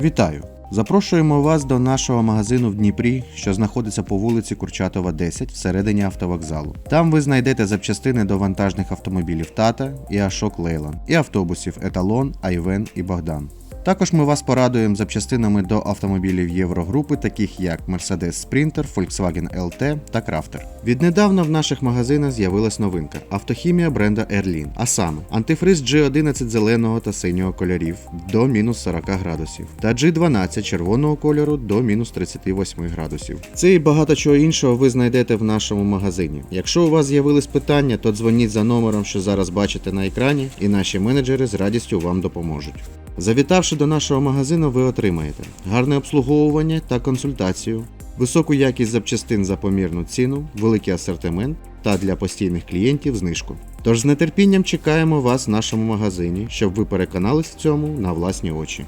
Вітаю! Запрошуємо вас до нашого магазину в Дніпрі, що знаходиться по вулиці Курчатова, 10 всередині автовокзалу. Там ви знайдете запчастини до вантажних автомобілів Тата і Ашок Лейлан, і автобусів Еталон, Айвен і Богдан. Також ми вас порадуємо запчастинами до автомобілів Єврогрупи, таких як Mercedes Sprinter, Volkswagen LT та Crafter. Віднедавна в наших магазинах з'явилась новинка автохімія бренда Erlin, а саме антифриз G11 зеленого та синього кольорів до мінус 40 градусів та G12 червоного кольору до мінус 38 градусів. Це і багато чого іншого ви знайдете в нашому магазині. Якщо у вас з'явились питання, то дзвоніть за номером, що зараз бачите на екрані, і наші менеджери з радістю вам допоможуть. Завітавши до нашого магазину, ви отримаєте гарне обслуговування та консультацію, високу якість запчастин за помірну ціну, великий асортимент та для постійних клієнтів знижку. Тож з нетерпінням чекаємо вас в нашому магазині, щоб ви переконались в цьому на власні очі.